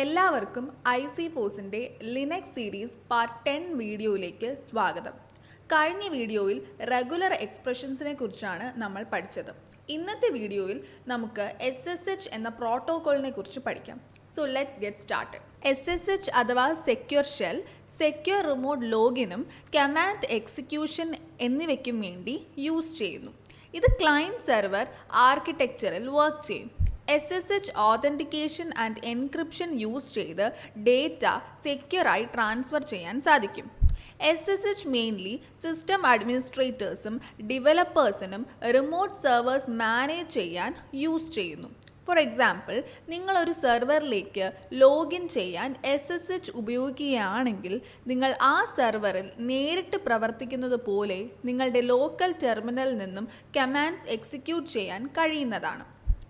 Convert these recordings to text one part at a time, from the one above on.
എല്ലാവർക്കും I C ഫോഴ്സിന്റെ Linux series part ten വീഡിയോയിലേക്ക് സ്വാഗതം. കഴിഞ്ഞ വീഡിയോയിൽ റെഗുലർ എക്സ്പ്രഷൻസിനെ കുറിച്ചാണ് നമ്മൾ പഠിച്ചത്. ഇന്നത്തെ വീഡിയോയിൽ നമുക്ക് എസ് എസ് എച്ച് എന്ന പ്രോട്ടോകോളിനെ കുറിച്ച് പഠിക്കാം. So let's get start S S H അഥവാ സെക്യൂർ ഷെൽ സെക്യൂർ റിമോട്ട് ലോഗിനും കമാൻഡ് എക്സിക്യൂഷൻ എന്നിവയ്ക്കും വേണ്ടി യൂസ് ചെയ്യുന്നു. ഇത് ക്ലയന്റ് സെർവർ ആർക്കിടെക്ചറിൽ വർക്ക് ചെയ്യും. S S H authentication and encryption use ചെയ്ത് ഡേറ്റ സെക്യൂറായി ട്രാൻസ്ഫർ ചെയ്യാൻ സാധിക്കും. S S H mainly system അഡ്മിനിസ്ട്രേറ്റേഴ്സും ഡെവലപ്പേഴ്സിനും റിമോട്ട് സെർവേഴ്സ് മാനേജ് ചെയ്യാൻ യൂസ് ചെയ്യുന്നു. ഫോർ എക്സാമ്പിൾ നിങ്ങളൊരു സെർവറിലേക്ക് ലോഗിൻ ചെയ്യാൻ എസ് എസ് എച്ച് ഉപയോഗിക്കുകയാണെങ്കിൽ നിങ്ങൾ ആ സെർവറിൽ നേരിട്ട് പ്രവർത്തിക്കുന്നത് പോലെ നിങ്ങളുടെ ലോക്കൽ ടെർമിനലിൽ നിന്നും കമാൻഡ്സ് എക്സിക്യൂട്ട് ചെയ്യാൻ കഴിയുന്നതാണ്.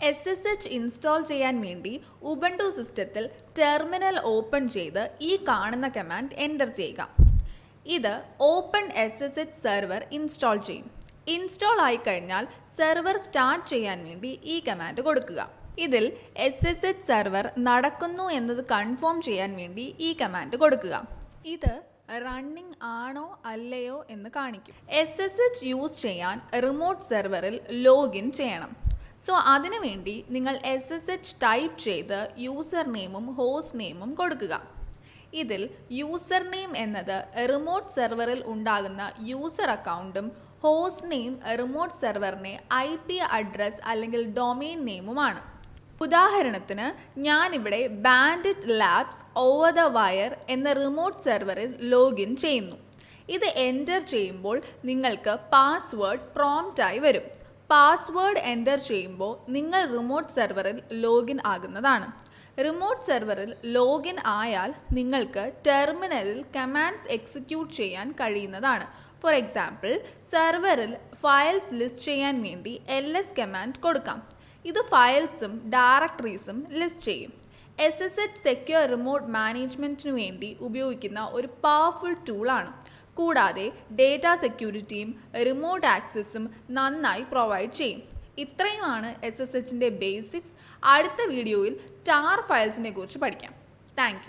എസ് എസ് എച്ച് ഇൻസ്റ്റാൾ ചെയ്യാൻ വേണ്ടി ഉബണ്ടു സിസ്റ്റത്തിൽ ടെർമിനൽ ഓപ്പൺ ചെയ്ത് ഈ കാണുന്ന കമാൻഡ് എന്റർ ചെയ്യുക. ഇത് open S S H server install ചെയ്യും. ഇൻസ്റ്റാൾ ആയി കഴിഞ്ഞാൽ സെർവർ സ്റ്റാർട്ട് ചെയ്യാൻ വേണ്ടി ഈ കമാൻഡ് കൊടുക്കുക. ഇതിൽ എസ് എസ് എച്ച് സെർവർ നടക്കുന്നു എന്നത് കൺഫേം ചെയ്യാൻ വേണ്ടി ഈ കമാൻഡ് കൊടുക്കുക. ഇത് റണ്ണിംഗ് ആണോ അല്ലയോ എന്ന് കാണിക്കും. എസ് എസ് എച്ച് യൂസ് ചെയ്യാൻ റിമോട്ട് സെർവറിൽ ലോഗിൻ ചെയ്യണം. സോ അതിനുവേണ്ടി നിങ്ങൾ എസ് എസ് എച്ച് ടൈപ്പ് ചെയ്ത് യൂസർ നെയിമും ഹോസ്റ്റ് നെയിമും കൊടുക്കുക. ഇതിൽ യൂസർ നെയിം എന്നത് റിമോട്ട് സെർവറിൽ ഉണ്ടാകുന്ന യൂസർ അക്കൗണ്ടും ഹോസ്റ്റ് നെയിം റിമോട്ട് സെർവറിനെ ഐ പി അഡ്രസ് അല്ലെങ്കിൽ ഡൊമെയിൻ നെയിമുമാണ് ഉദാഹരണത്തിന് ഞാനിവിടെ bandit labs over the wire എന്ന റിമോട്ട് സെർവറിൽ ലോഗിൻ ചെയ്യുന്നു. ഇത് എന്റർ ചെയ്യുമ്പോൾ നിങ്ങൾക്ക് പാസ്വേഡ് പ്രോംപ്റ്റായി വരും. പാസ്വേഡ് എന്റർ ചെയ്യുമ്പോൾ നിങ്ങൾ റിമോട്ട് സെർവറിൽ ലോഗിൻ ആകുന്നതാണ്. റിമോട്ട് സെർവറിൽ ലോഗിൻ ആയാൽ നിങ്ങൾക്ക് ടെർമിനലിൽ കമാൻഡ്സ് എക്സിക്യൂട്ട് ചെയ്യാൻ കഴിയുന്നതാണ്. ഫോർ എക്സാമ്പിൾ സെർവറിൽ ഫയൽസ് ലിസ്റ്റ് ചെയ്യാൻ വേണ്ടി എൽ എസ് കമാൻഡ് കൊടുക്കാം. ഇത് ഫയൽസും ഡയറക്ടറീസും ലിസ്റ്റ് ചെയ്യും. S S H secure remote മാനേജ്മെന്റിനു വേണ്ടി ഉപയോഗിക്കുന്ന ഒരു പവർഫുൾ ടൂളാണ് കൂടാതെ ഡേറ്റ സെക്യൂരിറ്റിയും റിമോട്ട് ആക്സസും നന്നായി പ്രൊവൈഡ് ചെയ്യും. ഇത്രയുമാണ് എസ് എസ് എച്ചിന്റെ ബേസിക്സ്. അടുത്ത വീഡിയോയിൽ ടാർ ഫയൽസിനെ കുറിച്ച് പഠിക്കാം. താങ്ക്